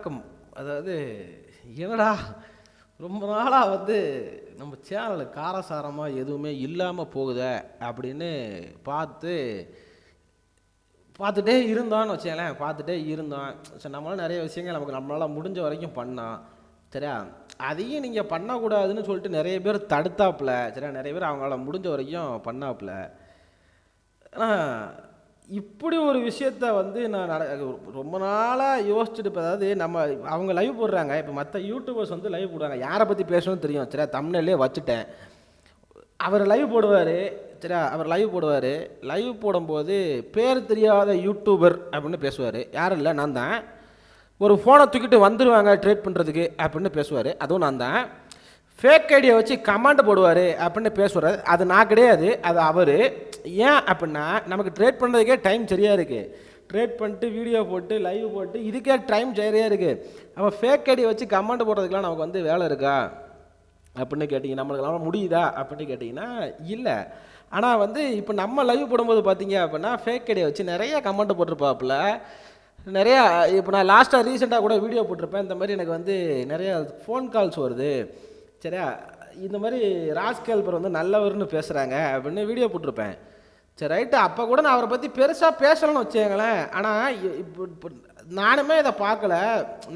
வணக்கம். அதாவது என்னடா ரொம்ப நாளாக வந்து நம்ம சேனலில் காரசாரமாக எதுவுமே இல்லாமல் போகுதே அப்படின்னு பார்த்து பார்த்துட்டே இருந்தோம்னு வச்சுக்கலேன் பார்த்துட்டே இருந்தோம் சரி நம்மளால் நிறைய விஷயங்கள் நமக்கு நம்மளால் முடிஞ்ச வரைக்கும் பண்ணோம் சரியா? அதையும் நீங்கள் பண்ணக்கூடாதுன்னு சொல்லிட்டு நிறைய பேர் தடுத்தாப்புல. சரியா? நிறைய பேர் அவங்களால முடிஞ்ச வரைக்கும் பண்ணாப்புல. ஆனால் இப்படி ஒரு விஷயத்த வந்து நான் ரொம்ப நாளாக யோசிச்சுட்டு இப்போ அதாவது நம்ம அவங்க லைவ் போடுறாங்க. இப்போ மற்ற யூடியூபர்ஸ் வந்து லைவ் போடுறாங்க. யாரை பற்றி பேசணும்னு தெரியும். சரியா? தமிழ்லேயே வச்சுட்டேன். அவர் லைவ் போடுவார். சரியா? அவர் லைவ் போடுவார். லைவ் போடும்போது பேர் தெரியாத யூடியூபர் அப்படின்னு பேசுவார். யாரும் இல்லை நான் தான். ஒரு ஃபோனை தூக்கிட்டு வந்துடுவாங்க ட்ரேட் பண்ணுறதுக்கு அப்படின்னு பேசுவார். அதுவும் நான் தான். ஃபேக் ஐடியை வச்சு கமாண்ட் போடுவார் அப்படின்னு பேசுவார் அது நான் கிடையாது அது அவர். ஏன் அப்படின்னா நமக்கு ட்ரேட் பண்ணுறதுக்கே டைம் சரியாக இருக்குது ட்ரேட் பண்ணிட்டு வீடியோ போட்டு லைவ் போட்டு இதுக்கே டைம் சரியாக இருக்குது அப்போ ஃபேக் ஐடியை வச்சு கமாண்ட் போடுறதுக்கெலாம் நமக்கு வந்து வேலை இருக்கா? அப்படின்னு கேட்டிங்க. நம்மளுக்கெல்லாம் முடியுதா? அப்படின்னு கேட்டிங்கன்னா இல்லை. ஆனால் வந்து இப்போ நம்ம லைவ் போடும்போது பார்த்தீங்க அப்படின்னா ஃபேக் ஐடியை வச்சு நிறைய கமெண்ட் போட்டிருப்பாப்புல. நிறையா இப்போ நான் லாஸ்ட்டாக ரீசெண்டாக கூட வீடியோ போட்டிருப்பேன். இந்த மாதிரி எனக்கு வந்து நிறையா ஃபோன் கால்ஸ் வருது. சரியா? இந்த மாதிரி ராஜ்கேல்பர் வந்து நல்லவர்னு பேசுகிறாங்க அப்படின்னு வீடியோ போட்டிருப்பேன். சரி ரைட்டு அப்போ கூட நான் அவரை பற்றி பெருசாக பேசலன்னு வச்சுக்கங்களேன். ஆனால் இப்போ இப்போ நானுமே இதை பார்க்கல.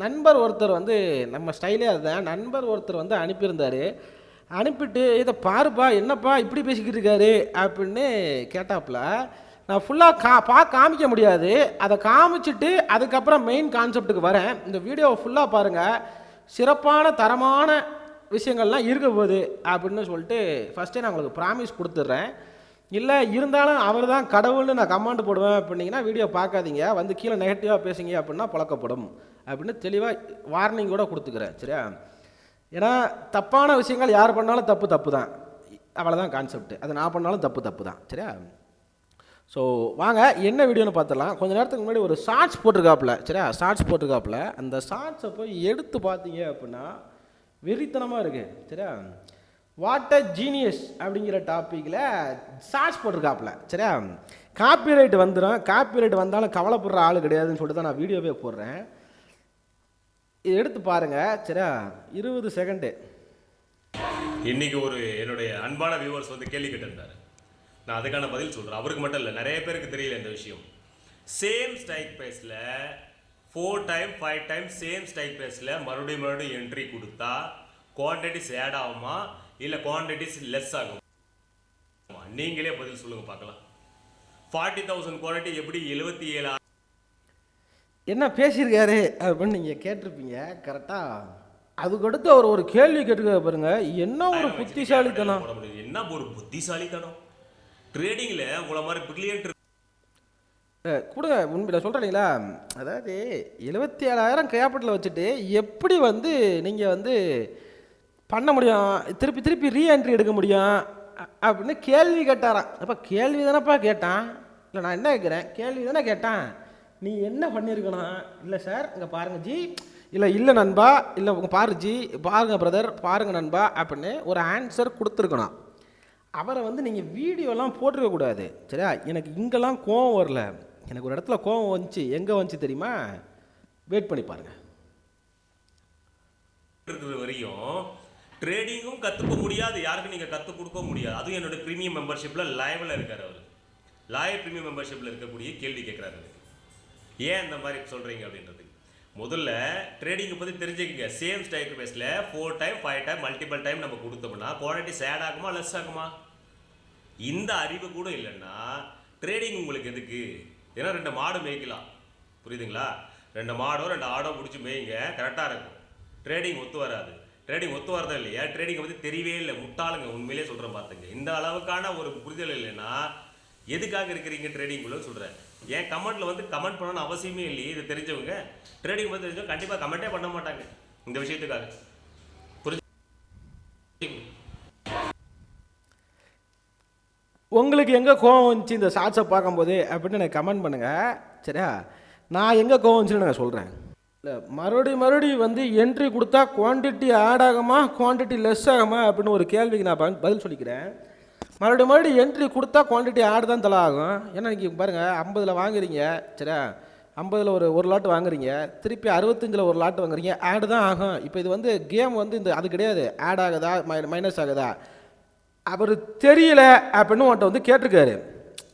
நண்பர் ஒருத்தர் வந்து நம்ம ஸ்டைலே அதுதான். நண்பர் ஒருத்தர் வந்து அனுப்பியிருந்தார். அனுப்பிட்டு இதை பாருப்பா என்னப்பா இப்படி பேசிக்கிட்டு இருக்காரு? அப்படின்னு கேட்டாப்புல நான் ஃபுல்லாக கா பா காமிக்க முடியாது. அதை காமிச்சிட்டு அதுக்கப்புறம் மெயின் கான்செப்டுக்கு வரேன். இந்த வீடியோவை ஃபுல்லாக பாருங்கள் சிறப்பான தரமான விஷயங்கள்லாம் இருக்க போகுது அப்படின்னு சொல்லிட்டு ஃபஸ்ட்டே நான் உங்களுக்கு ப்ராமிஸ் கொடுத்துட்றேன். இல்லை இருந்தாலும் அவர் தான் கடவுள்னு நான் கமாண்ட் போடுவேன் அப்படின்னீங்கன்னா வீடியோ பார்க்காதீங்க. வந்து கீழே நெகட்டிவாக பேசுங்க அப்படின்னா பழக்கப்படும் அப்படின்னு தெளிவாக வார்னிங் கூட கொடுத்துக்கிறேன். சரியா? ஏன்னா தப்பான விஷயங்கள் யார் பண்ணாலும் தப்பு தப்பு தான் அவ்வளோதான் கான்செப்ட் அது நான் பண்ணாலும் தப்பு தப்பு தான் சரியா? ஸோ வாங்க என்ன வீடியோன்னு பார்த்துடலாம். கொஞ்ச நேரத்துக்கு முன்னாடி ஒரு ஷார்ட்ஸ் போட்டிருக்காப்புல. சரியா? ஷார்ட்ஸ் போட்டிருக்காப்புல. அந்த ஷார்ட்ஸை போய் எடுத்து பார்த்தீங்க அப்படின்னா வெறித்தனமாக இருக்குது சரியா? வாட் அ ஜீனியஸ் அப்படிங்கிற டாப்பிக்கில் சார்ஜ் போட்டிருக்காப்புல. சரியா? காப்பிரைட் வந்துடும் காப்பிரைட் வந்தாலும் கவலைப்படுற ஆள் கிடையாதுன்னு சொல்லிட்டு தான் நான் வீடியோவே போடுறேன். இதை எடுத்து பாருங்கள் சரியா? இருபது செகண்டு இன்னைக்கு ஒரு என்னுடைய அன்பான வியூவர்ஸ் வந்து கேள்வி கேட்டிருந்தாரு. நான் அதுக்கான பதில் சொல்கிறேன் அவருக்கு மட்டும் இல்லை நிறைய பேருக்கு தெரியல இந்த விஷயம். சேம் ஸ்டைக் ப்ரைஸில் four time five time same strike ப்ரைஸில் மறுபடியும் மறுபடியும் என்ட்ரி கொடுத்தா குவான்டிட்டிஸ் ஆட் ஆகுமா? இல்லை குவான்டிட்டிஸ் லெஸ் ஆகுமா? நீங்களே பதில் சொல்லுங்க பார்க்கலாம். ஃபார்ட்டி தௌசண்ட் குவான்டிட்டி எப்படி எழுபத்தி ஏழு என்ன பேசியிருக்காரு அப்படின்னு நீங்கள் கேட்டிருப்பீங்க கரெக்டாக அதுக்கடுத்து அவர் ஒரு கேள்வி கேட்டுக்க பாருங்க. என்ன ஒரு புத்திசாலித்தனம்? என்ன ஒரு புத்திசாலித்தனம்? ட்ரேடிங்கில் உங்களை மாதிரி பிரில்லியன்ட் கொடுங்க உண்மை நான் சொல்கிறீங்களா அதாவது எழுபத்தி ஏழாயிரம் கேபிட்டல் வச்சுட்டு எப்படி வந்து நீங்கள் வந்து பண்ண முடியும்? திருப்பி திருப்பி ரீஎன்ட்ரி எடுக்க முடியும்? அப்படின்னு கேள்வி கேட்டாராம். அப்போ கேள்வி தானேப்பா கேட்டான். இல்லை நான் என்ன கேட்குறேன் கேள்வி தானே கேட்டான். நீ என்ன பண்ணியிருக்கணும் இல்லை சார் இங்கே பாருங்க ஜி. இல்லை இல்லை நண்பா. இல்லை உங்கள் பாரு ஜி. பாருங்கள் பிரதர் பாருங்கள் நண்பா அப்படின்னு ஒரு ஆன்சர் கொடுத்துருக்கணும். அவரை வந்து நீங்கள் வீடியோலாம் போட்டிருக்கக்கூடாது சரியா? எனக்கு இங்கெல்லாம் கோவம் வரல. எனக்கு ஒரு இடத்துல கோவம் வந்துச்சு. எங்கே வந்துச்சு தெரியுமா? வெயிட் பண்ணி பாருங்க. இருக்கிற வரையும் ட்ரேடிங்கும் கற்றுக்க முடியாது யாருக்கும் நீங்கள் கற்றுக் கொடுக்க முடியாது. அதுவும் என்னோட ப்ரீமியம் மெம்பர்ஷிப்பில் லைவில் இருக்கார் அவர். லாயர் ப்ரீமியம் மெம்பர்ஷிப்பில் இருக்கக்கூடிய கேள்வி கேட்குறாரு ஏன் இந்த மாதிரி சொல்கிறீங்க அப்படின்றது? முதல்ல ட்ரேடிங்கை பற்றி தெரிஞ்சுக்கங்க. சேம் ஸ்டைக் பேஸில் four time five time multiple time நம்ம கொடுத்தோம்னா குவாலிட்டி சேட் ஆகுமா லெஸ் ஆகுமா? இந்த அறிவு கூட இல்லைன்னா ட்ரேடிங் உங்களுக்கு எதுக்கு? ஏன்னா ரெண்டு மாடு மேய்க்கலாம். புரியுதுங்களா? ரெண்டு மாடோ ரெண்டு ஆடோ பிடிச்சி மேய்ங்க கரெக்டாக இருக்கும். ட்ரேடிங் ஒத்து வராது. ட்ரேடிங் ஒத்து வரதா இல்லையா? ட்ரேடிங்கை பற்றி தெரியவே இல்லை. முட்டாளுங்க உண்மையிலே சொல்கிறேன் பார்த்துங்க இந்த அளவுக்கான ஒரு புரிதல் இல்லைன்னா எதுக்காக இருக்கிறீங்க ட்ரேடிங்குள்ளே சொல்கிறேன் ஏன் கமெண்ட்டில் வந்து கமெண்ட் பண்ணணும்னு அவசியமே இல்லையே இது தெரிஞ்சவங்க. ட்ரேடிங் பற்றி தெரிஞ்சவங்க கண்டிப்பாக கமெண்ட்டே பண்ண மாட்டாங்க. இந்த விஷயத்துக்காக. புரிஞ்சு உங்களுக்கு எங்கே கோவம் வந்துச்சு இந்த ஷார்ட்ஸை பார்க்கும்போது அப்படின்னு எனக்கு கமெண்ட் பண்ணுங்கள் சரியா? நான் எங்கே கோவம் வந்துச்சுன்னு நான் சொல்கிறேன் இல்லை மறுபடியும் மறுபடியும் வந்து என்ட்ரி கொடுத்தா குவான்டிட்டி ஆட் ஆகுமா குவான்டிட்டி லெஸ் ஆகுமா அப்படின்னு ஒரு கேள்விக்கு நான் ப- பதில் சொல்லிக்கிறேன். மறுபடியும் மறுபடியும் என்ட்ரி கொடுத்தா குவான்டிட்டி ஆட் தான் தலை ஆகும். ஏன்னா இன்றைக்கி பாருங்கள் ஐம்பதில் வாங்குறீங்க. சரியா? ஐம்பதில் ஒரு ஒரு லாட் வாங்குறீங்க. திருப்பி அறுபத்தஞ்சில் ஒரு லாட் வாங்குறீங்க. ஆடு தான் ஆகும். இப்போ இது வந்து கேம் வந்து இந்த அது கிடையாது. ஆட் ஆகுதா? மை மைனஸ் ஆகுதா? அவர் தெரியல அப்படின்னு உன்ட்ட வந்து கேட்டிருக்காரு.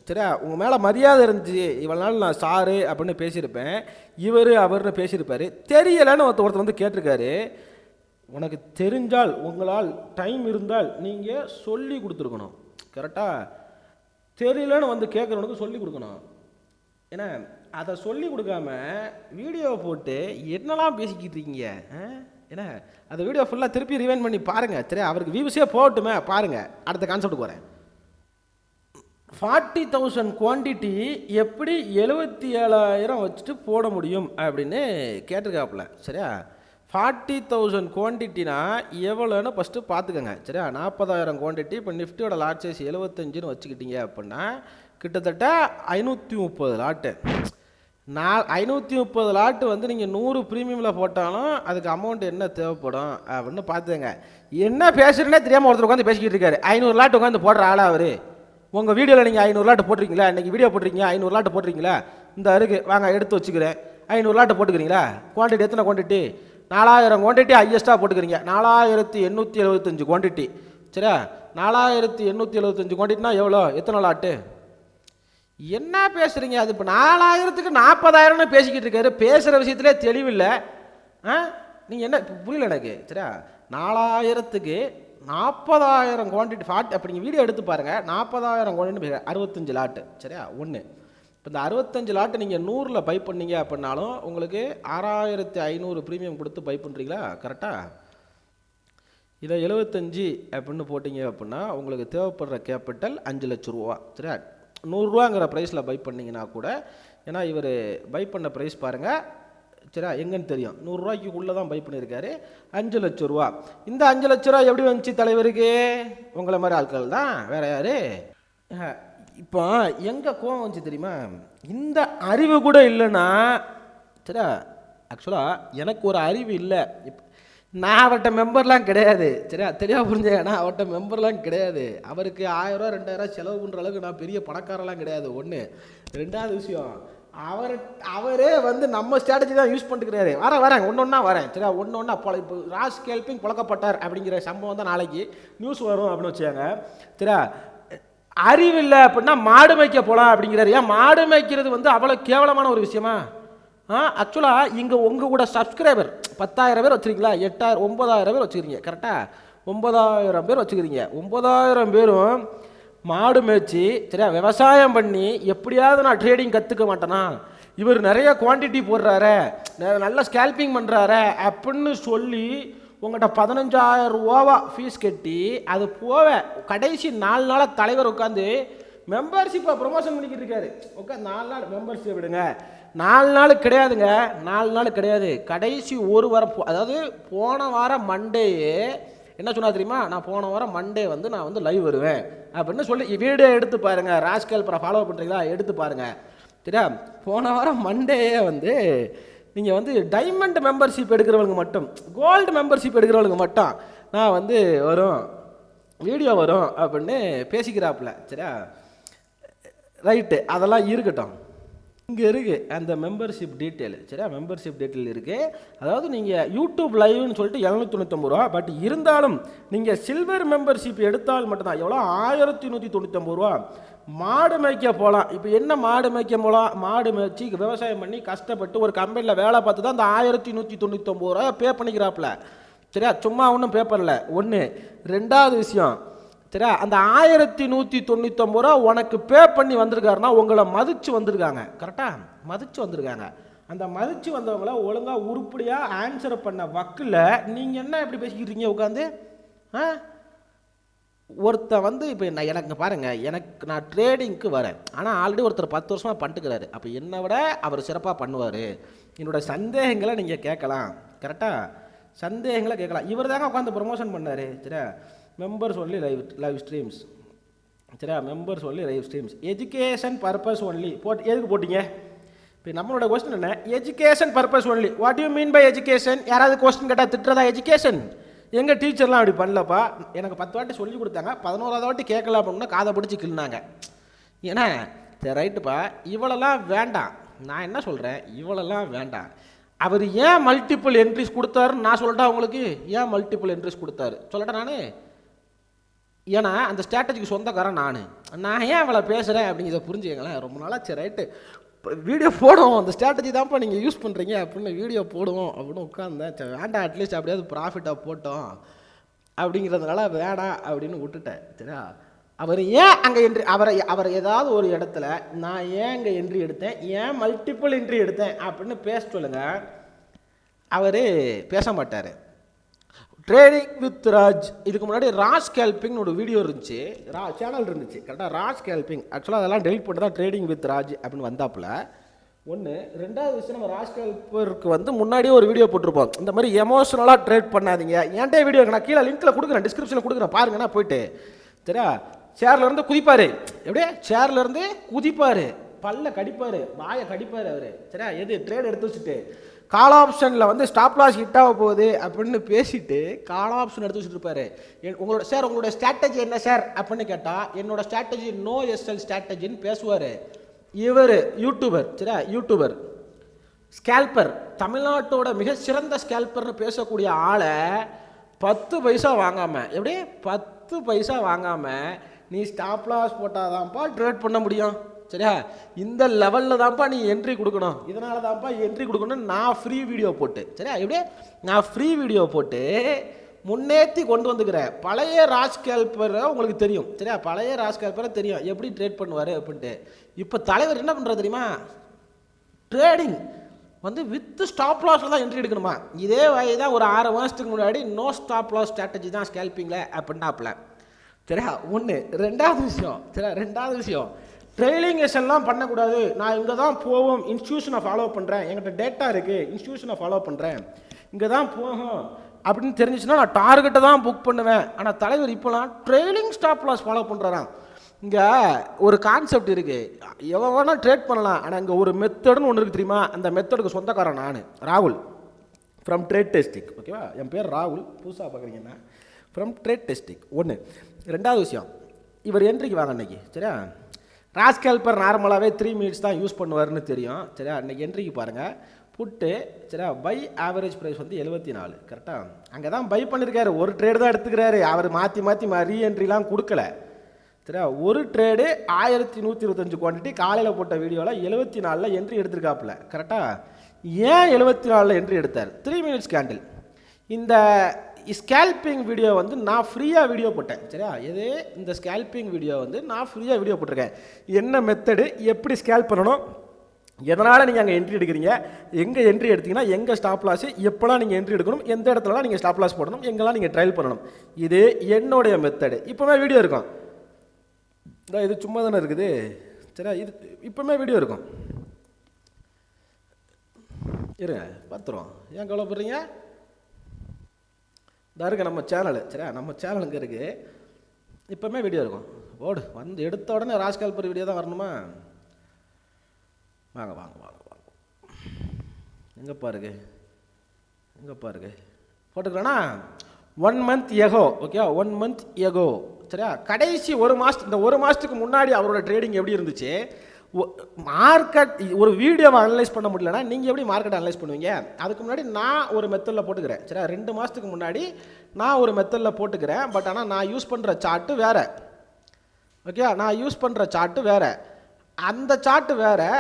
சரியா? உங்கள் மேலே மரியாதை இருந்துச்சு. இவ்வளோ நாள் நான் சாரு அப்படின்னு பேசியிருப்பேன். இவர் அவர்னு பேசியிருப்பார். தெரியலைன்னு ஒருத்த ஒருத்தர் வந்து கேட்டிருக்காரு. உனக்கு தெரிஞ்சால் உங்களால் டைம் இருந்தால் நீங்கள் சொல்லி கொடுத்துருக்கணும். கரெக்டாக தெரியலன்னு வந்து கேட்குறவனுக்கு சொல்லி கொடுக்கணும். ஏன்னா அதை சொல்லி கொடுக்காம வீடியோ போட்டு என்னெல்லாம் பேசிக்கிட்டு இருக்கீங்க? என்ன? அந்த வீடியோ ஃபுல்லாக திருப்பி ரிவைன் பண்ணி பாருங்கள் சரி அவருக்கு வியூஸே போகட்டுமே. பாருங்கள் அடுத்த கான்செப்ட் வரேன். ஃபார்ட்டி தௌசண்ட் குவான்டிட்டி எப்படி எழுபத்தி ஏழாயிரம் வச்சுட்டு போட முடியும் அப்படின்னு கேட்டிருக்காப்புல. சரியா? ஃபார்ட்டி தௌசண்ட் குவான்டிட்டினா எவ்வளோன்னு ஃபஸ்ட்டு பார்த்துக்கோங்க. சரியா? நாற்பதாயிரம் குவான்டிட்டி இப்போ நிஃப்டியோட லாட் சைஸ் எழுபத்தஞ்சுன்னு வச்சுக்கிட்டீங்க அப்படின்னா கிட்டத்தட்ட ஐநூற்றி முப்பது லாட்டு நான் ஐநூற்றி முப்பது லாட்டு வந்து நீங்கள் நூறு ப்ரீமியமில் போட்டாலும் அதுக்கு அமௌண்ட் என்ன தேவைப்படும்? அப்படின்னு பார்த்துங்க என்ன பேசுகிறேன்னே தெரியாமல் ஒருத்தர் உட்காந்து பேசிக்கிட்டு இருக்காரு. ஐநூறு லாட்டு உட்காந்து போடுற ஆளா அவர்? உங்கள் வீடியோவில் நீங்கள் ஐநூறு லாட்டு போட்டிருக்கீங்களா? இன்றைக்கி வீடியோ போட்டிருக்கீங்க ஐநூறு லாட்டு போட்டிருக்கீங்களா? இந்த அருக்கு வாங்க எடுத்து வச்சுக்கிறேன். ஐநூறு லாட்டு போட்டுக்கிறீங்களா? குவான்டிட்டி எத்தனை குவான்டிட்டி நாலாயிரம் குவான்டிட்டி ஹையஸ்ட்டாக போட்டுக்கிறீங்க. நாலாயிரத்தி எண்ணூற்றி எழுபத்தஞ்சு குவான்டிட்டி சரியா? நாலாயிரத்தி எண்ணூற்றி எழுபத்தஞ்சு குவான்டிட்டினா எவ்வளோ? எத்தனை லாட்டு? என்ன பேசுறீங்க? அது இப்போ நாலாயிரத்துக்கு நாற்பதாயிரம்னு பேசிக்கிட்டு இருக்காரு. பேசுகிற விஷயத்திலே தெளிவில்லை. ஆ? நீங்கள் என்ன புரியல எனக்கு. சரியா? நாலாயிரத்துக்கு நாற்பதாயிரம் குவான்டிட்டி ஃபார்ட்டி அப்படி நீங்கள் வீடியோ எடுத்து பாருங்கள் நாற்பதாயிரம் குவான்டிட்டி அறுபத்தஞ்சு லாட்டு சரியா? ஒன்று இப்போ இந்த அறுபத்தஞ்சு லாட்டு நீங்கள் நூறில் பை பண்ணீங்க அப்படின்னாலும் உங்களுக்கு ஆறாயிரத்தி ஐநூறு ப்ரீமியம் கொடுத்து பை பண்ணுறீங்களா கரெக்டாக இதை எழுபத்தஞ்சி அப்படின்னு போட்டிங்க அப்படின்னா உங்களுக்கு தேவைப்படுற கேபிட்டல் அஞ்சு லட்ச ரூபா. சரியா? நூறுரூவாங்கிற ப்ரைஸில் பை பண்ணிங்கன்னா கூட ஏன்னா இவர் பை பண்ண ப்ரைஸ் பாருங்கள் சரியா எங்கன்னு தெரியும். நூறுரூவாய்க்கு உள்ளே தான் பை பண்ணியிருக்காரு அஞ்சு லட்ச ரூபா. இந்த அஞ்சு லட்ச ரூபா எப்படி வந்துச்சு தலைவருக்கு? உங்களை மாதிரி ஆட்கள் தான். வேற யார்? இப்போ எங்கே கோவம் வந்துச்சு தெரியுமா? இந்த அறிவு கூட இல்லைன்னா சரியா ஆக்சுவலாக எனக்கு ஒரு அறிவு இல்லை. இப்போ நான் அவர்கிட்ட மெம்பர்லாம் கிடையாது. சரியா? தெளிவாக புரிஞ்சேன் நான் அவர்கிட்ட மெம்பர்லாம் கிடையாது. அவருக்கு ஆயிரம் ரூபா செலவு பண்ணுற அளவுக்கு நான் பெரிய பணக்காரலாம் கிடையாது. ஒன்று ரெண்டாவது விஷயம் அவர் அவரே வந்து நம்ம ஸ்ட்ராட்டஜி தான் யூஸ் பண்ணிட்டுக்கிறாரு வரேன் வரேன். ஒன்று ஒன்றா வரேன். சரியா? ஒன்று ஒன்றா பொழ இப்போ ராஸ் கேள்விங் புழக்கப்பட்டார் அப்படிங்கிற சம்பவம் தான் நாளைக்கு நியூஸ் வரும் அப்படின்னு வச்சுக்காங்க. சரியா? அறிவில்லை அப்படின்னா மாடு மேய்க்க போகலாம் அப்படிங்கிறாரு. ஏன்? மாடு மேய்க்கிறது வந்து அவ்வளோ கேவலமான ஒரு விஷயமா? ஆக்சுவலாக இங்கே உங்கள் கூட சப்ஸ்கிரைபர் பத்தாயிரம் பேர் வச்சுருக்கீங்களா? எட்டாயிரம் ஒம்பதாயிரம் பேர் வச்சுக்கிறீங்க கரெக்டாக ஒம்பதாயிரம் பேர் வச்சுக்கிறீங்க. ஒம்பதாயிரம் பேரும் மாடு மேய்ச்சி சரியா? விவசாயம் பண்ணி எப்படியாவது நான் ட்ரேடிங் கற்றுக்க மாட்டேனா? இவர் நிறைய குவான்டிட்டி போடுறாரு நல்ல ஸ்கேல்பிங் பண்ணுறாரு அப்படின்னு சொல்லி உங்கள்கிட்ட பதினஞ்சாயிரம் ரூபாவா ஃபீஸ் கட்டி அது போக கடைசி நாலு நாளாக தலைவர் உட்காந்து மெம்பர்ஷிப்பை ப்ரொமோஷன் பண்ணிக்கிட்டு இருக்காரு. உட்காந்து நாலு நாள் மெம்பர்ஷிப் விடுங்க. நாலு நாள் கிடையாதுங்க நாலு நாள் கிடையாது. கடைசி ஒரு வாரம் போ- அதாவது போன வாரம் மண்டேயே என்ன சொன்னா தெரியுமா? நான் போன வாரம் மண்டே வந்து நான் வந்து லைவ் வருவேன். அப்படின்னு சொல்லி வீடியோ எடுத்து பாருங்கள் ராஜ்கேல் அப்புறம் ஃபாலோ பண்ணுறீங்களா எடுத்து பாருங்கள் சரியா? போன வாரம் மண்டேயே வந்து நீங்கள் வந்து டைமண்ட் மெம்பர்ஷிப் எடுக்கிறவங்க மட்டும் கோல்டு மெம்பர்ஷிப் எடுக்கிறவங்க மட்டும் நான் வந்து வரும் வீடியோ வரும் அப்படின்னு பேசிக்கிறாப்புல. சரியா? ரைட்டு அதெல்லாம் இருக்கட்டும். இங்கே இருக்குது அந்த மெம்பர்ஷிப் டீட்டெயில் சரியா? மெம்பர்ஷிப் டீட்டெயில் இருக்குது அதாவது நீங்கள் யூடியூப் லைவ்னு சொல்லிட்டு எழுநூத்தி தொண்ணூத்தொம்பது ரூபா. பட் இருந்தாலும் நீங்கள் சில்வர் மெம்பர்ஷிப் எடுத்தால் மட்டும்தான். எவ்வளோ? ஆயிரத்தி நூற்றி தொண்ணூத்தொம்பது ரூபா. மாடு மேய்க்க போகலாம் இப்போ என்ன மாடு மேய்க்க போகலாம் மாடு மேய்ச்சி விவசாயம் பண்ணி கஷ்டப்பட்டு ஒரு கம்பெனியில் வேலை பார்த்து தான் அந்த ஆயிரத்தி நூற்றி தொண்ணூத்தொம்பது ரூபா பே பண்ணிக்கிறாப்புல. சரியா? சும்மா ஒன்றும் பே பண்ணல. ஒன்று ரெண்டாவது விஷயம். சரியா அந்த ஆயிரத்தி நூற்றி தொண்ணூத்தொம்பது ரூபா உனக்கு பே பண்ணி வந்திருக்காருன்னா உங்களை மதிச்சு வந்திருக்காங்க. கரெக்டாக மதிச்சு வந்திருக்காங்க. அந்த மதிச்சு வந்தவங்கள ஒழுங்காக உருப்படியாக ஆன்சர் பண்ண வக்கில் நீங்கள் என்ன இப்படி பேசிக்கிட்டு இருக்கீங்க உட்காந்து ஆ? ஒருத்தன் வந்து இப்போ நான் எனக்கு பாருங்கள் எனக்கு நான் ட்ரேடிங்க்கு வரேன். ஆனால் ஆல்ரெடி ஒருத்தர் பத்து வருஷமாக பண்ணிட்டுக்கிறாரு. அப்போ என்னை விட அவர் சிறப்பாக பண்ணுவார். என்னோடய சந்தேகங்களை நீங்கள் கேட்கலாம். கரெக்டாக சந்தேகங்களை கேட்கலாம். இவர் தாங்க உட்காந்து ப்ரொமோஷன் பண்ணார். சரியா members only live live streams சரியா? Members only live streams education purpose only போட்டு எதுக்கு போட்டீங்க? இப்போ நம்மளோட கொஸ்டின் என்ன? Education purpose only what you mean by education யாராவது கொஸ்டின் கேட்டால் திட்டுறதா எஜுகேஷன் எங்கள் டீச்சர்லாம் அப்படி பண்ணலப்பா. எனக்கு பத்து வாட்டி சொல்லி கொடுத்தாங்க. பதினோராவது வாட்டி கேட்கல அப்படின்னா காதை பிடிச்சி கிள்னாங்க. ஏன்னா சரி ரைட்டுப்பா. இவளெல்லாம் வேண்டாம். நான் என்ன சொல்கிறேன் இவ்வளோலாம் வேண்டாம். அவர் ஏன் மல்டிபிள் என்ட்ரிஸ் கொடுத்தாருன்னு நான் சொல்லட்டா உங்களுக்கு? ஏன் மல்டிபிள் என்ட்ரிஸ் கொடுத்தாரு? சொல்லட்டா நான்? ஏன்னா அந்த ஸ்ட்ராட்டஜிக்கு சொந்தக்காரன் நான். நான் ஏன் அவளை பேசுகிறேன் அப்படிங்கிறத புரிஞ்சுக்கங்களேன். ரொம்ப நாளாக சரி ரைட்டு. வீடியோ போடுவோம். அந்த ஸ்ட்ராட்டஜி தான்ப்பா நீங்கள் யூஸ் பண்ணுறீங்க அப்படின்னு வீடியோ போடுவோம் அப்படின்னு உட்காந்தேன் சரி வேண்டாம் அட்லீஸ்ட் அப்படியாவது ப்ராஃபிட்டாக போட்டோம் அப்படிங்கிறதுனால வேணாம் அப்படின்னு விட்டுட்டேன். சரியா? அவர் ஏன் அங்கே என்ட்ரி அவரை அவரை ஏதாவது ஒரு இடத்துல நான் ஏன் அங்கே என்ட்ரி எடுத்தேன்? ஏன் மல்டிபிள் என்ட்ரி எடுத்தேன்? அப்படின்னு பேச சொல்லுங்கள் அவர் பேச மாட்டார். ட்ரேடிங் வித் ராஜ் இதுக்கு முன்னாடி ராஜ் கேல்பிங்னு ஒரு வீடியோ இருந்துச்சு. ரா சேனல் இருந்துச்சு. கரெக்டாக ராஜ் கேல்பிங் ஆக்சுவலாக அதெல்லாம் டெலிட் பண்ணி தான் ட்ரேடிங் வித் ராஜ் அப்படின்னு வந்தாப்புல. ஒன்று ரெண்டாவது விஷயம் நம்ம ராஜ் கேல்பருக்கு வந்து முன்னாடியே ஒரு வீடியோ போட்டிருப்போம். இந்த மாதிரி எமோஷனலாக ட்ரேட் பண்ணாதீங்க. என்கிட்ட வீடியோ நான் கீழே லிங்க்கில் கொடுக்குறேன். டிஸ்கிரிப்ஷனில் கொடுக்குறேன். பாருங்கண்ணா போயிட்டு. சரியா? சேர்லேருந்து குதிப்பார். எப்படியே? சேர்லேருந்து குதிப்பார். பல்ல கடிப்பார். வாயை கடிப்பார் அவர். சரியா? எது? ட்ரேட் எடுத்து வச்சுட்டு. கால் ஆப்ஷனில் வந்து ஸ்டாப் லாஸ் ஹிட் ஆக போகுது அப்படின்னு பேசிட்டு கால் ஆப்ஷன் எடுத்து வச்சுட்டு இருப்பாரு. உங்களோட சார் உங்களோட ஸ்ட்ராட்டஜி என்ன சார்? அப்படின்னு கேட்டால் என்னோட ஸ்ட்ராட்டஜி நோ எஸ்எல் ஸ்ட்ராட்டஜின்னு பேசுவார். இவர் யூடியூபர் சரியா? யூடியூபர் ஸ்கேல்பர் தமிழ்நாட்டோட மிக சிறந்த ஸ்கேல்பர்னு பேசக்கூடிய ஆளை பத்து பைசா வாங்காமல் எப்படி? பத்து பைசா வாங்காமல் நீ ஸ்டாப் லாஸ் போட்டாதான்ப்பா ட்ரேட் பண்ண முடியும். சரியா? இந்த லெவலில் தான்ப்பா நீ என்ட்ரி கொடுக்கணும். இதனால தான்ப்பா என்ட்ரி கொடுக்கணும் நான் ஃப்ரீ வீடியோ போட்டு சரியா? எப்படியே நான் ஃப்ரீ வீடியோ போட்டு முன்னேற்றி கொண்டு வந்துக்கிறேன். பழைய ராஜ் கேல்பரை உங்களுக்கு தெரியும் சரியா? பழைய ராஜ் கேல்பரை தெரியும். எப்படி ட்ரேட் பண்ணுவார் அப்படின்ட்டு. இப்போ தலைவர் என்ன பண்ணுறாரு தெரியுமா? ட்ரேடிங் வந்து வித் ஸ்டாப் லாஸில் தான் என்ட்ரி எடுக்கணுமா? இதே வகை தான் ஒரு ஆறு மாதத்துக்கு முன்னாடி நோ ஸ்டாப் லாஸ் ஸ்ட்ராட்டஜி தான் ஸ்கேல்பிங்கில் அப்படின்னாப்புல. சரியா? ஒன்று ரெண்டாவது விஷயம் சரியா? ரெண்டாவது விஷயம். ட்ரெயிலிங் எல்லாம் பண்ணக்கூடாது. நான் இங்கே தான் போவோம் இன்ஸ்டியூஷனை ஃபாலோ பண்ணுறேன் என்கிட்ட டேட்டா இருக்குது இன்ஸ்டியூஷனை ஃபாலோ பண்ணுறேன் இங்கே தான் போகும். அப்படின்னு தெரிஞ்சிச்சுன்னா நான் டார்கெட்டை தான் புக் பண்ணுவேன். ஆனால் தலைவர் இப்போலாம் ட்ரெயிலிங் ஸ்டாப் லாஸ் ஃபாலோ பண்ணுறாராம் இங்கே ஒரு கான்செப்ட் இருக்குது எவ்வளோ வேணால் ட்ரேட் பண்ணலாம். ஆனால் இங்கே ஒரு மெத்தடுன்னு ஒன்று இருக்குது தெரியுமா? அந்த மெத்தடுக்கு சொந்தக்காரன் நான். ராகுல். ஃப்ரம் ட்ரேட் டெஸ்டிக் ஓகேவா என் பேர் ராகுல். புதுசாக பார்க்குறீங்கன்னா ஃப்ரம் ட்ரேட் டெஸ்டிக் ஒன்று ரெண்டாவது விஷயம். இவர் என்ட்ரிக்கு வாங்க அன்னைக்கு. சரியா? ராஸ்கேல்பர் நார்மலாகவே த்ரீ மினிட்ஸ் தான் யூஸ் பண்ணுவார்னு தெரியும். சரியா? அன்னைக்கு என்ட்ரிக்கு பாருங்கள் புட்டு சரியா? பை ஆவரேஜ் ப்ரைஸ் வந்து எழுபத்தி நாலு கரெக்டாக அங்கே தான் பை பண்ணியிருக்காரு ஒரு ட்ரேடு தான் எடுத்துக்கிறாரு. அவர் மாற்றி மாற்றி ரீ என்ட்ரிலாம் கொடுக்கல. சரியா? ஒரு ட்ரேடு ஆயிரத்தி நூற்றி இருபத்தஞ்சு குவான்டிட்டி காலையில் போட்ட வீடியோவில் எழுபத்தி நாலில் என்ட்ரி எடுத்திருக்காப்புல. கரெக்டாக ஏன் எழுபத்தி நாலில் என்ட்ரி எடுத்தார்? த்ரீ மினிட்ஸ் கேண்டில் இந்த ஸ்கேல்பிங் வீடியோ வந்து நான் ஃப்ரீயாக வீடியோ போட்டேன். சரியா? இதே இந்த ஸ்கேல்பிங் வீடியோ வந்து நான் ஃப்ரீயாக வீடியோ போட்டிருக்கேன். என்ன மெத்தடு எப்படி ஸ்கேல் பண்ணணும்? எதனால் நீங்கள் அங்கே என்ட்ரி எடுக்கிறீங்க? எங்கே என்ட்ரி எடுத்தீங்கன்னா எங்கே ஸ்டாப் லாஸ் எப்போலாம் நீங்கள் என்ட்ரி எடுக்கணும்? எந்த இடத்துலலாம் நீங்கள் ஸ்டாப் லாஸ் போடணும்? எங்கெல்லாம் நீங்கள் ட்ரையல் பண்ணணும்? இது என்னுடைய மெத்தடு இப்போவே வீடியோ இருக்கும். இந்த இது சும்மா தானே இருக்குது. சரியா? இது இப்போமே வீடியோ இருக்கும். இருங்க பார்த்துருவோம் ஏன் கவலைப்படுறீங்க? இதாக இருக்கு நம்ம சேனலு சரியா நம்ம சேனல் இங்கே இருக்குது இப்போமே வீடியோ இருக்கும். ஓடு வந்து எடுத்த உடனே ராஜ்கால்பர் வீடியோ தான் வரணுமா? வாங்க வாங்க வாங்க வாங்க. எங்கே பாருங்க? எங்கே பாருங்க? போட்டுக்கிறேன்னா one month ago okay one month ago சரியா? கடைசி ஒரு மாதத்துக்கு இந்த ஒரு மாதத்துக்கு முன்னாடி அவரோட ட்ரேடிங் எப்படி இருந்துச்சு? மார்க்கெட் ஒரு வீடியோவை அனலைஸ் பண்ண முடியலன்னா நீங்கள் எப்படி மார்க்கெட் அனலைஸ் பண்ணுவீங்க? அதுக்கு முன்னாடி நான் ஒரு மெத்தடில் போட்டுக்கிறேன். சரியா? ரெண்டு மாதத்துக்கு முன்னாடி நான் ஒரு மெத்தடில் போட்டுக்கிறேன். பட் ஆனால் நான் யூஸ் பண்ணுற சார்ட்டு வேறு. ஓகே நான் யூஸ் பண்ணுற சார்ட்டு வேறு. அந்த சார்ட்டு வேறு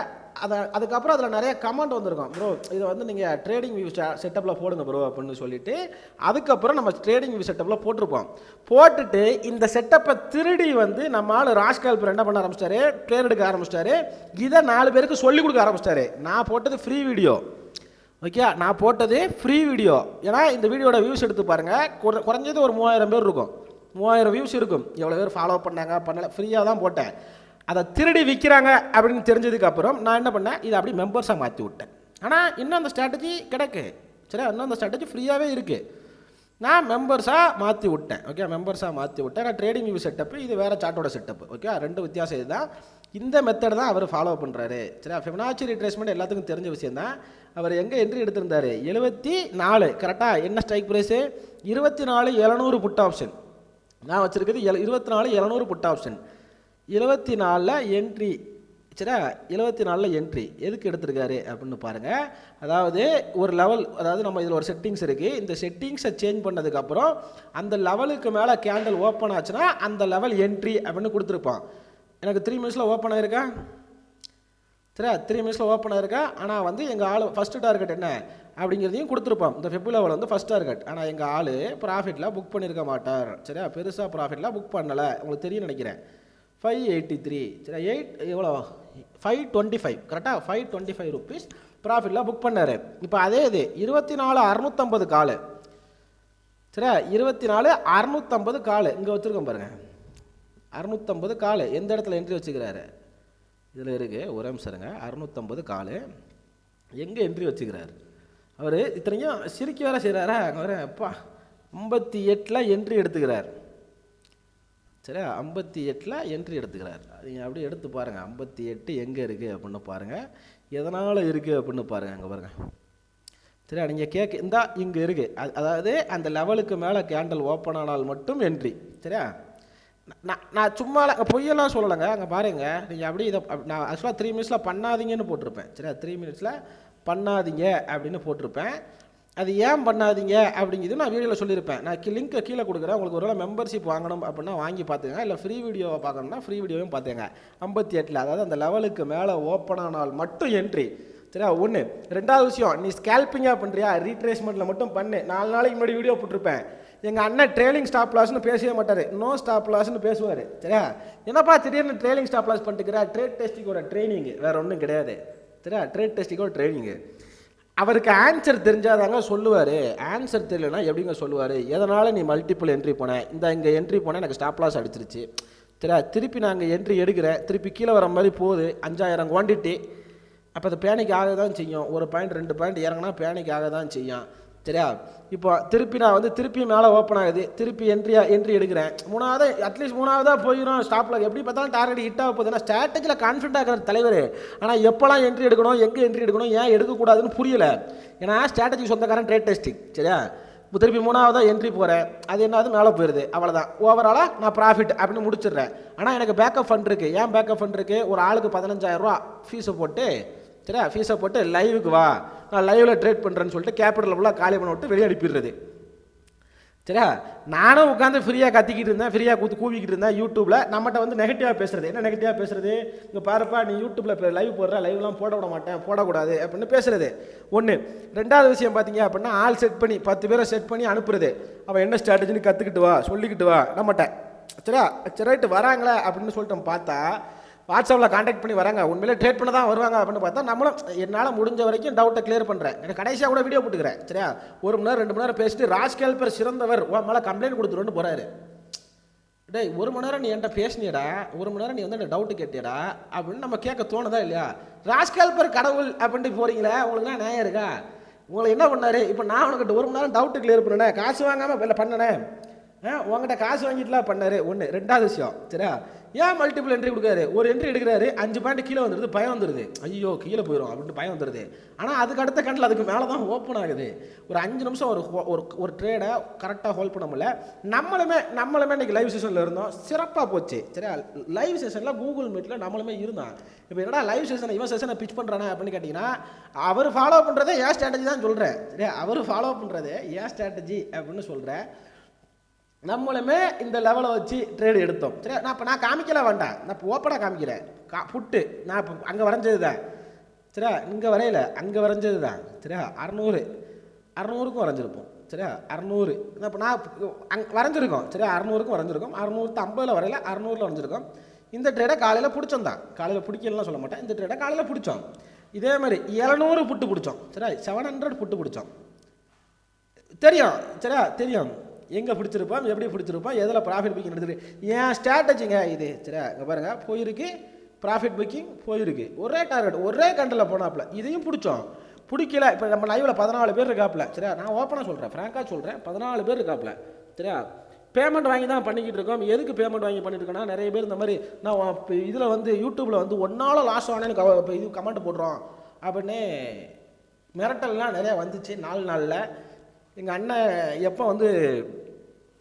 அதை அதுக்கப்புறம் அதில் நிறைய கமெண்ட் வந்திருக்கும். ப்ரோ இதை வந்து நீங்கள் ட்ரேடிங் வியூ செட்டப்பில் போடுங்க ப்ரோ அப்படின்னு சொல்லிட்டு அதுக்கப்புறம் நம்ம ட்ரேடிங் வியூ செட்டப்பில் போட்டிருப்போம். போட்டுட்டு இந்த செட்டப்பை திருடி வந்து நம்ம ஆள் ராஜ்கால்பர் என்ன பண்ண ஆரம்பிச்சிட்டாரு? ட்ரேட் எடுக்க ஆரம்பிச்சிட்டாரு. இதை நாலு பேருக்கு சொல்லிக் கொடுக்க ஆரம்பிச்சிட்டாரு. நான் போட்டது ஃப்ரீ வீடியோ ஓகே நான் போட்டது ஃப்ரீ வீடியோ ஏன்னா இந்த வீடியோட வியூஸ் எடுத்து பாருங்கள் குற குறைஞ்சது ஒரு மூவாயிரம் பேர் இருக்கும். மூவாயிரம் வியூஸ் இருக்கும். எவ்வளோ பேர் ஃபாலோ பண்ணாங்க பண்ணலை. ஃப்ரீயாக தான் போட்டேன். அதை திருடி விற்கிறாங்க அப்படின்னு தெரிஞ்சதுக்கு அப்புறம் நான் என்ன பண்ணேன்? இதை அப்படி மெம்பர்ஸாக மாற்றி விட்டேன். ஆனால் இன்னும் அந்த ஸ்ட்ராட்டஜி கிடக்கு. சரியா? இன்னும் அந்த ஸ்ட்ராட்டஜி ஃப்ரீயாகவே இருக்குது நான் மெம்பர்ஸாக மாற்றி விட்டேன். ஓகே மெம்பர்ஸாக மாற்றி விட்டேன். நான் ட்ரேடிங் வியூ செட்டப்பு இது வேறு சார்ட்டோட செட்டப் ஓகே ரெண்டு வித்தியாசம் இதுதான். இந்த மெத்தட் தான் அவர் ஃபாலோ பண்ணுறாரு சரியா? ஃபினான்ஷியல் ரிட்ரேஸ்மெண்ட் எல்லாத்துக்கும் தெரிஞ்ச விஷயம் தான். அவர் எங்கே என்ட்ரி எடுத்திருந்தாரு? எழுபத்தி நாலு. கரெக்டாக என்ன ஸ்ட்ரைக் ப்ரைஸு இருபத்தி நாலு எழுநூறு புட் ஆப்ஷன் நான் வச்சுருக்கிறது எல் இருபத்தி நாலு எழுநூறு புட் ஆப்ஷன் இருபத்தி நாலில் என்ட்ரி சரியா? எழுபத்தி நாலில் என்ட்ரி எதுக்கு எடுத்திருக்காரு அப்படின்னு பாருங்கள் அதாவது ஒரு லெவல் அதாவது நம்ம இதில் ஒரு செட்டிங்ஸ் இருக்குது இந்த செட்டிங்ஸை சேஞ்ச் பண்ணதுக்கப்புறம் அந்த லெவலுக்கு மேலே கேண்டில் ஓப்பன் ஆச்சுன்னா அந்த லெவல் என்ட்ரி அப்படின்னு கொடுத்துருப்பான். எனக்கு த்ரீ மினிட்ஸில் ஓப்பன் ஆயிருக்கா? சரியா? த்ரீ மினிட்ஸில் ஓப்பன் ஆயிருக்கா? ஆனால் வந்து எங்கள் ஆள் ஃபஸ்ட்டு டார்கெட் என்ன? அப்படிங்கிறதையும் கொடுத்துருப்போம் இந்த ஃபெப் லெவல் வந்து ஃபஸ்ட் டார்கெட் ஆனால் எங்கள் ஆள் ப்ராஃபிட்டில் புக் பண்ணியிருக்க மாட்டார். சரியா? பெருசாக ப்ராஃபிட்டில் புக் பண்ணலை. உங்களுக்கு தெரியும் நினைக்கிறேன். ஃபைவ் எயிட்டி த்ரீ சரி எயிட் எவ்வளோ ஃபைவ் டுவெண்ட்டி ஃபைவ் கரெக்டாக ஃபைவ் டுவெண்ட்டி ஃபைவ் ருபீஸ் ப்ராஃபிட்டில் புக் பண்ணார். இப்போ அதே இது இருபத்தி நாலு அறநூற்றம்பது காலு. சரியா? இருபத்தி நாலு அறநூற்றம்பது காலு. இங்கே வச்சுருக்கோம் பாருங்கள் அறநூற்றம்பது காலு. எந்த இடத்துல என்ட்ரி வச்சுக்கிறாரு? இதில் இருக்குது ஒரே நிமிஷம் இருங்க. அறநூற்றம்பது காலு. எங்கே என்ட்ரி வச்சுக்கிறாரு? அவர் இத்தனையும் சிரிக்க வேற செய்கிறாரா அங்கே வர அப்பா ஐம்பத்தி எட்டில் என்ட்ரி எடுத்துக்கிறார். சரியா ஐம்பத்தி எட்டில் என்ட்ரி எடுத்துக்கிறார். நீங்கள் அப்படியே எடுத்து பாருங்கள் ஐம்பத்தி எட்டு எங்கே இருக்குது அப்படின்னு பாருங்கள் எதனால் இருக்குது அப்படின்னு பாருங்கள் அங்கே பாருங்கள் சரியா? நீங்கள் கேட்க இந்தா இங்கே இருக்குது அது அதாவது அந்த லெவலுக்கு மேலே கேண்டல் ஓப்பன் ஆனால் மட்டும் என்ட்ரி சரியா? நான் நான் சும்மா பொய்யெல்லாம் சொல்லலைங்க. அங்கே பாருங்க. நீங்கள் அப்படியே இதை நான் ஆக்சுவலாக த்ரீ மினிட்ஸில் பண்ணாதீங்கன்னு போட்டிருப்பேன். சரியா? த்ரீ மினிட்ஸில் பண்ணாதீங்க அப்படின்னு போட்டிருப்பேன். அது ஏன் பண்ணாதீங்க அப்படிங்கிறது நான் வீடியோவில் சொல்லியிருப்பேன். நான் லிங்க்கை கீழே கொடுக்குறேன். உங்களுக்கு ஒருவேளை மெம்பர்ஷிப் வாங்கணும் அப்படின்னா வாங்கி பார்த்துங்க இல்லை ஃப்ரீ வீடியோவை பார்க்கணும்னா ஃப்ரீ வீடியோவும் பார்த்துங்க ஐம்பத்தி எட்டில் அதாவது அந்த லெவலுக்கு மேலே ஓப்பன் ஆனால் மட்டும் என்ட்ரி சரியா? ஒன்று ரெண்டாவது விஷயம் நீ ஸ்கேல்பிங்காக பண்ணுறியா ரீட்ரேஸ்மெண்ட்டில் மட்டும் பண்ணு. நாலு நாளைக்கு முன்னாடி வீடியோ போட்டிருப்பேன். எங்கள் அண்ணன் ட்ரெயிலிங் ஸ்டாப் லாஸ்னு பேசவே மாட்டார். நோ ஸ்டாப் லாஸ்னு பேசுவார். சரியா? என்னப்பா திடீர்னு ட்ரெயிலிங் ஸ்டாப் லாஸ் பண்ணிட்டுக்கிறா ட்ரேட் டெஸ்டிங்கோட ட்ரைனிங் வேறு ஒன்றும் கிடையாது. சரியா? ட்ரேட் டெஸ்டிங்கோட ட்ரைனிங்கு அவருக்கு ஆன்சர் தெரிஞ்சாதாங்க சொல்லுவார். ஆன்சர் தெரியலனா எப்படிங்க சொல்லுவார்? எதனால் நீ மல்டிபிள் என்ட்ரி போனேன் இந்த இங்கே என்ட்ரி போனேன் எனக்கு ஸ்டாப் லாஸ் அடிச்சிருச்சு. சரியா திருப்பி நாங்கள் என்ட்ரி எடுக்கிறேன். திருப்பி கீழே வர மாதிரி போகுது. அஞ்சாயிரம் குவான்டிட்டி அப்போ அது பேனிக் ஆக தான் செய்யும். ஒரு பாயிண்ட் ரெண்டு பாயிண்ட் இறங்கினா பேனிக் ஆக தான் செய்யும். சரியா இப்போ திருப்பி நான் வந்து திருப்பி மேலே ஓப்பன் ஆகுது. திருப்பி என்ட்ரியா என்ட்ரி எடுக்கிறேன். மூணாவது அட்லீஸ்ட் மூணாவதாக போயிடும் ஸ்டாப்பில் எப்படி பார்த்தாலும் டார்கெட் ஹிட் ஆக போகுதுன்னா ஸ்ட்ராட்டஜியில் கான்ஃபிடண்டாக இருக்கிற தலைவர். ஆனால் எப்போல்லாம் என்ட்ரி எடுக்கணும் எங்கே என்ட்ரி எடுக்கணும் ஏன் எடுக்கக்கூடாதுன்னு புரியல. ஏன்னா ஸ்ட்ராட்டஜி சொந்தக்காரன் ட்ரேட் டெஸ்டிங் சரியா? இப்போ திருப்பி மூணாவதாக என்ட்ரி போகிறேன் அது என்னது? மேலே போயிடுது அவ்வளோதான் ஓவராலாக நான் ப்ராஃபிட் அப்படின்னு முடிச்சிடுறேன். ஆனால் எனக்கு பேக்கப் ஃபண்ட் இருக்குது ஏன் பேக்கப் ஃபண்ட் இருக்குது ஒரு ஆளுக்கு பதினஞ்சாயிரரூவா ஃபீஸை போட்டு சரியா? ஃபீஸை போட்டு லைவுக்கு வா. நான் லைவில் ட்ரேட் பண்ணுறேன்னு சொல்லிட்டு கேபிட்டல் ஃபுல்லாக காலி பண்ண விட்டு வெளியே அனுப்பிடுறது. சரியா? நானும் உட்காந்து ஃப்ரீயாக கத்திக்கிட்டு இருந்தேன் ஃப்ரீயாக கூத்து கூவிக்கிட்டு இருந்தேன் யூடியூப்பில் நம்மகிட்ட வந்து நெகட்டிவாக பேசுறது. என்ன நெகட்டிவாக பேசுறது? இங்கே பாருப்பா நீ யூடியூப்பில் லைவ் போடுற லைவ்லாம் போட விட மாட்டேன் போடக்கூடாது அப்படின்னு பேசுறது. ஒன்று ரெண்டாவது விஷயம் பார்த்தீங்க அப்படின்னா ஆள் செட் பண்ணி பத்து பேரை செட் பண்ணி அனுப்புறது. அவன் என்ன ஸ்ட்ராட்டஜின்னு கற்றுக்கிட்டு வா சொல்லிக்கிட்டு வா நம்மகிட்ட. சரியா? சரி ரைட்டு வராங்களே அப்படின்னு சொல்லிட்டு பார்த்தா வாட்ஸ்அப்பில் காண்டாக்ட் பண்ணி வராங்க. உண்மையிலே ட்ரேட் பண்ண தான் வருவாங்க அப்படின்னு பார்த்தா நம்மளும் என்னால் முடிஞ்ச வரைக்கும் டவுட்டை கிளியர் பண்ணுறேன் எனக்கு கடைசியாக கூட வீடியோ போட்டுக்கிறேன். சரியா? ஒரு மணி நேரம் ரெண்டு மணி நேரம் பேசிட்டு ராஜ்கேல்பர் சிறந்தவர் உன் மேலே கம்ப்ளைண்ட் கொடுத்துருன்னு போகிறாரு டேய் ஒரு மணி நேரம் நீ என்கிட்ட பேசினியடா ஒரு மணி நேரம் நீ வந்து என்ன டவுட்டு கேட்டியடா அப்படின்னு நம்ம கேட்க தோணுதா இல்லையா? ராஜ்கேல்பர் கடவுள் அப்படின்ட்டு போகிறீங்களே உங்களுக்கு தான் நியாயம் இருக்கா? உங்களை என்ன பண்ணாரு? இப்போ நான் உனக்கிட்ட ஒரு மணி நேரம் டவுட்டு கிளியர் பண்ணினேன். காசு வாங்காமல் இல்லை பண்ணனே. ஆ உங்ககிட்ட காசு வாங்கிட்டுலாம் பண்ணாரு. ஒன்று ரெண்டாவது விஷயம் சரியா? ஏன் மல்டிபிள் என்ட்ரி கொடுக்காரு? ஒரு என்ட்ரி எடுக்கிறாரு அஞ்சு பாயிண்ட் கீழே வந்துடுது பயம் வந்துடுது ஐயோ கீழே போயிடும் அப்படின்ட்டு பயம் வந்துடுது ஆனால் அதுக்கு அடுத்த கண்டில் அதுக்கு மேலே தான் ஓப்பன் ஆகுது. ஒரு அஞ்சு நிமிஷம் ஒரு ஒரு ஒரு ட்ரேடை கரெக்டாக ஹோல்ட் பண்ண முடியல. நம்மளுமே நம்மளுமே இன்றைக்கி லைவ் செஷனில் இருந்தோம். சிறப்பாக போச்சு. சரியா? லைவ் செஷனில் கூகுள் மீட்டில் நம்மளுமே இருந்தான். இப்போ என்னடா லைவ் செஷனை இவன் செஷனை பிச் பண்ணுறானே அப்படின்னு கேட்டிங்கன்னா அவர் ஃபாலோ பண்ணுறதே ஏன் ஸ்ட்ராட்டஜி தான் சொல்கிறேன் சரியா? அவர் ஃபாலோ பண்ணுறதே ஏன் ஸ்ட்ராட்டஜி அப்படின்னு சொல்கிறேன் நம்மளுமே இந்த லெவலை வச்சு ட்ரேடு எடுத்தோம். சரி நான் இப்போ நான் காமிக்கல வேண்டாம் நான் இப்போ ஓப்பனாக காமிக்கிறேன். கா புட்டு நான் இப்போ அங்கே வரைஞ்சது தான் சரியா? இங்கே வரையல. அங்கே வரைஞ்சது தான் சரியா? அறநூறு. அறநூறுக்கும் வரைஞ்சிருப்போம். சரியா? அறநூறு. நான் இப்போ நான் அங் வரைஞ்சிருக்கோம். சரியா? அறநூறுக்கும் வரைஞ்சிருக்கோம். அறநூறு ஐம்பதில் வரையில. அறநூறில் வரைஞ்சிருக்கோம். இந்த ட்ரேடை காலையில் பிடிச்சோம் தான். காலையில் பிடிக்கலாம் சொல்ல மாட்டேன். இந்த ட்ரேடை காலையில் பிடிச்சோம். இதே மாதிரி எழுநூறு புட்டு பிடிச்சோம். சரியா? செவன் ஹண்ட்ரட் புட்டு பிடிச்சோம். தெரியும். சரியா? தெரியும். எங்கே பிடிச்சிருப்போம் எப்படி பிடிச்சிருப்போம் எதில் ப்ராஃபிட் புக்கிங் எடுத்துருக்கு ஏன் ஸ்ட்ராட்டஜிங்க இது. சரியா இங்கே பாருங்கள் போயிருக்கு ப்ராஃபிட் புக்கிங் போயிருக்கு. ஒரே டார்கெட் ஒரே கண்டில் போனாப்புல. இதையும் பிடிச்சோம். பிடிக்கல இப்போ நம்ம லைவில் பதினாலு பேர் இருக்காப்புல. சரியா நான் ஓப்பனாக சொல்கிறேன் ஃப்ராங்காக சொல்கிறேன் பதினாலு பேர் இருக்காப்புல. சரியா பேமெண்ட் வாங்கி தான் பண்ணிக்கிட்டு இருக்கோம். எதுக்கு பேமெண்ட் வாங்கி பண்ணிட்டு இருக்கோம்னா நிறைய பேர் இந்த மாதிரி நான் இப்போ இதில் வந்து யூடியூப்பில் வந்து ஒன்றால் லாஸ் ஆனேன்னு இப்போ இது கமெண்ட் போடுறோம். அப்படின்னு மிரட்டல்லாம் நிறையா வந்துச்சு நாலு நாளில். எங்கள் அண்ணன் எப்போ வந்து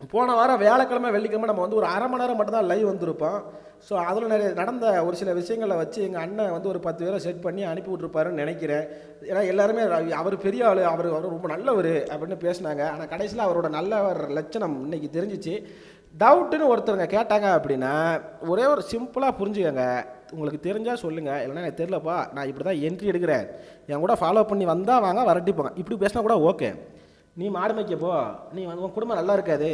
போன வாரம் வியாழக்கிழமை வெள்ளிக்கிழமை நம்ம வந்து ஒரு அரை மணி நேரம் மட்டும்தான் லைவ் வந்திருப்போம். ஸோ அதில் நிறைய நடந்த ஒரு சில விஷயங்களை வச்சு எங்கள் அண்ணன் வந்து ஒரு பத்து பேரை செட் பண்ணி அனுப்பி விட்ருப்பாருன்னு நினைக்கிறேன். ஏன்னா எல்லாருமே அவர் பெரிய ஆள் அவர் அவர் ரொம்ப நல்லவர் அப்படின்னு பேசினாங்க. ஆனால் கடைசியில் அவரோட நல்லவர் லட்சணம் இன்றைக்கி தெரிஞ்சிச்சு. டவுட்டுன்னு ஒருத்தருங்க கேட்டாங்க அப்படின்னா ஒரே ஒரு சிம்பிளாக புரிஞ்சுக்கங்க. உங்களுக்கு தெரிஞ்சால் சொல்லுங்கள் இல்லைன்னா எனக்கு தெரிலப்பா நான் இப்படி தான் என்ட்ரி எடுக்கிறேன். என் கூட ஃபாலோ பண்ணி வந்தால் வாங்க வரட்டிப்பாங்க இப்படி பேசினா கூட ஓகே நீ மாடு மேய்க்க போ. நீ வந்து உன் குடும்பம் நல்லா இருக்காது.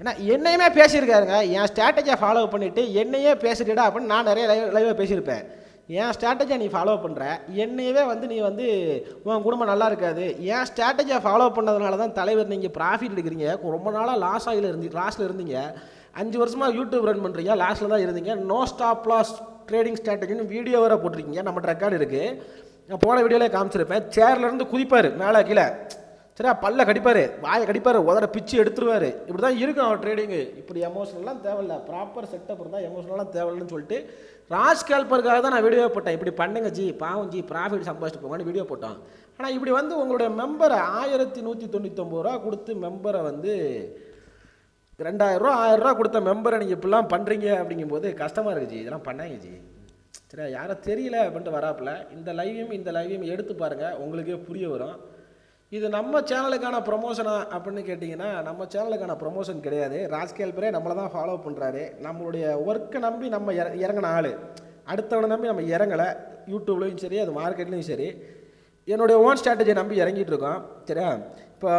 ஏன்னா என்னையுமே பேசியிருக்காருங்க. என் ஸ்ட்ராட்டஜியை ஃபாலோ பண்ணிவிட்டு என்னையே பேசிட்டுடா அப்படின்னு நான் நிறைய லைவ் லைவாக பேசியிருப்பேன். என் ஸ்ட்ராட்டஜியை நீ ஃபாலோ பண்ணுற என்னையவே வந்து நீ வந்து உன் குடும்பம் நல்லா இருக்காது. என் ஸ்ட்ராட்டஜியை ஃபாலோ பண்ணதுனால தான் தலைவர் நீங்கள் ப்ராஃபிட் எடுக்கிறீங்க. ரொம்ப நாளாக லாஸ் ஆகில இருந்து லாஸில் இருந்தீங்க. அஞ்சு வருஷமாக யூடியூப் ரன் பண்ணுறீங்க லாஸில் தான் இருந்தீங்க. நோ ஸ்டாப் லாஸ் ட்ரேடிங் ஸ்ட்ராட்டஜின்னு வீடியோ வேறு போட்டிருக்கீங்க. நம்ம ரெக்கார்டு இருக்குது நான் போன வீடியோவில் காமிச்சிருப்பேன். சேர்லேருந்து குதிப்பார். மேலே கீழே. சரியா? பல்ல கடிப்பார். வாயை கடிப்பார். உதற பிச்சு எடுத்துருவார். இப்படி தான் இருக்கும் அவர் ட்ரேடிங்கு இப்படி எமோஷனல்லாம் தேவையில்ல. ப்ராப்பர் செட்டப் இருந்தால் எமோஷனலாம் தேவையில்லைன்னு சொல்லிட்டு ராஜ் கேல்பருக்காக தான் நான் வீடியோ போட்டேன். இப்படி பண்ணுங்க ஜி. பாவம் ஜி. ப்ராஃபிட் சம்பாதிச்சுட்டு போங்கன்னு வீடியோ போட்டோம். ஆனால் இப்படி வந்து உங்களுடைய மெம்பரை ஆயிரத்தி நூற்றி தொண்ணூத்தொம்பது ரூபா கொடுத்து மெம்பரை வந்து ரெண்டாயிரரூவா ஆயிரரூவா கொடுத்த மெம்பரை நீங்கள் இப்படிலாம் பண்ணுறீங்க அப்படிங்கும்போது கஷ்டமாக இருக்குது ஜி. இதெல்லாம் பண்ணாங்க ஜி. சரியா? யாரும் தெரியல அப்படின்ட்டு வராப்புல. இந்த லைவையும் இந்த லைவையும் எடுத்து பாருங்கள் உங்களுக்கே புரிய வரும். இது நம்ம சேனலுக்கான ப்ரொமோஷனா அப்படின்னு கேட்டிங்கன்னா நம்ம சேனலுக்கான ப்ரொமோஷன் கிடையாது. ராஜ்கேல் பேரே நம்மளை தான் ஃபாலோ பண்ணுறாரு நம்மளுடைய ஒர்க்கை நம்பி நம்ம இற இறங்கின ஆள். அடுத்தவனை நம்பி நம்ம இறங்கலை. யூடியூப்லேயும் சரி அது மார்க்கெட்லேயும் சரி. என்னுடைய ஓன் ஸ்ட்ராட்டஜியை நம்பி இறங்கிட்டு இருக்கோம். சரியா? இப்போ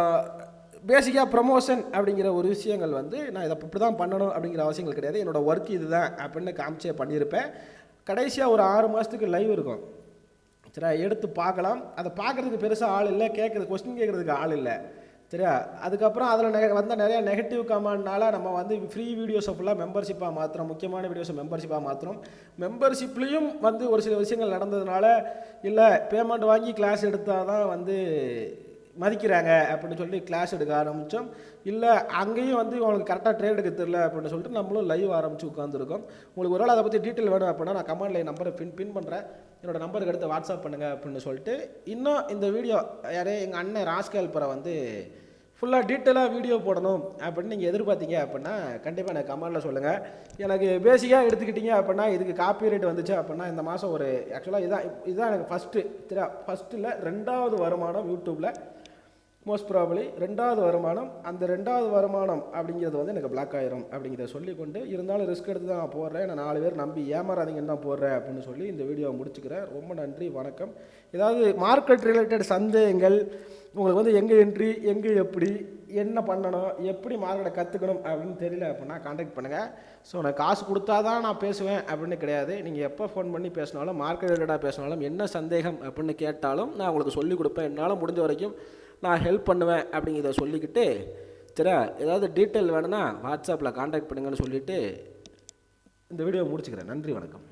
பேசிக்காக ப்ரொமோஷன் அப்படிங்கிற ஒரு விஷயங்கள் வந்து நான் இதை இப்படி தான் பண்ணணும் அப்படிங்கிற அவசியங்கள் கிடையாது. என்னோட ஒர்க் இதுதான் அப்படின்னு காமிச்சே பண்ணியிருப்பேன். கடைசியாக ஒரு ஆறு மாதத்துக்கு லைவ் இருக்கும். சரியா? எடுத்து பார்க்கலாம். அதை பார்க்குறதுக்கு பெருசாக ஆள் இல்லை. கேட்குறது கொஸ்டின் கேட்குறதுக்கு ஆள் இல்லை. சரியா? அதுக்கப்புறம் அதில் நெக வந்த நிறையா நெகட்டிவ் கமெண்ட்னால நம்ம வந்து ஃப்ரீ வீடியோஸை ஃபுல்லாக மெம்பர்ஷிப்பாக மாற்றுறோம் முக்கியமான வீடியோஸை மெம்பர்ஷிப்பாக மாற்றுறோம் மெம்பர்ஷிப்லேயும் வந்து ஒரு சில விஷயங்கள் நடந்ததுனால இல்லை பேமெண்ட் வாங்கி கிளாஸ் எடுத்தால் தான் வந்து மதிக்கிறாங்க அப்படின்னு சொல்லி கிளாஸ் எடுக்க ஆரம்பித்தோம் இல்லை அங்கேயும் வந்து உங்களுக்கு கரெக்டாக ட்ரேட் எடுக்க தெரியல அப்படின்னு சொல்லிட்டு நம்மளும் லைவ் ஆரம்பித்து உட்காந்துருக்கோம் உங்களுக்கு ஒரு வேளை அதை பற்றி டீட்டெயில் வேணும் அப்படின்னா நான் கமெண்ட்ல நம்பரை பின் பின் பண்ணுறேன் என்னோட நம்பருக்கு எடுத்து வாட்ஸ்அப் பண்ணுங்கள் அப்படின்னு சொல்லிட்டு இன்னும் இந்த வீடியோ யாரே எங்கள் அண்ணன் ராஸ்கேல்பரை வந்து ஃபுல்லாக டீட்டெயிலாக வீடியோ போடணும் அப்படின்னு நீங்கள் எதிர்பார்த்தீங்க அப்படின்னா கண்டிப்பாக எனக்கு கமெண்டில் சொல்லுங்கள் எனக்கு பேசிக்காக எடுத்துக்கிட்டீங்க அப்படின்னா இதுக்கு காப்பி ரேட் வந்துச்சு அப்படின்னா இந்த மாதம் ஒரு ஆக்சுவலாக இதான் இதுதான் எனக்கு ஃபஸ்ட்டு சரியா ஃபஸ்ட்டில் ரெண்டாவது வருமானம் யூடியூப்பில் மோஸ்ட் ப்ராபலி ரெண்டாவது வருமானம் அந்த ரெண்டாவது வருமானம் அப்படிங்கிறது வந்து எனக்கு பிளாக் ஆயிரும் அப்படிங்கிறத சொல்லிக்கொண்டு இருந்தாலும் ரிஸ்க் எடுத்து தான் நான் போடுறேன். நான் நாலு பேர் நம்பி ஏமாறாதீங்கன்னு தான் போடுறேன் அப்படின்னு சொல்லி இந்த வீடியோவை முடிச்சுக்கிறேன். ரொம்ப நன்றி வணக்கம். ஏதாவது மார்க்கெட் ரிலேட்டட் சந்தேகங்கள் உங்களுக்கு வந்து எங்கே என்ட்ரி எங்கே எப்படி என்ன பண்ணணும் எப்படி மார்க்கெட்டை கற்றுக்கணும் அப்படின்னு தெரியல அப்படின்னா காண்டாக்ட் பண்ணுங்கள் ஸோ நான் காசு கொடுத்தா தான் நான் பேசுவேன் அப்படின்னு கிடையாது. நீங்கள் எப்போ ஃபோன் பண்ணி பேசினாலும் மார்க்கெட் ரிலேட்டடாக பேசினாலும் என்ன சந்தேகம் அப்படின்னு கேட்டாலும் நான் உங்களுக்கு சொல்லிக் கொடுப்பேன். என்னால் முடிஞ்ச வரைக்கும் நான் ஹெல்ப் பண்ணுவேன் அப்படிங்கிறத சொல்லிக்கிட்டு சரியா ஏதாவது டீட்டெயில் வேணும்னா வாட்ஸ்அப்பில் காண்டாக்ட் பண்ணுங்கன்னு சொல்லிவிட்டு இந்த வீடியோ முடிச்சுக்கிறேன். நன்றி வணக்கம்.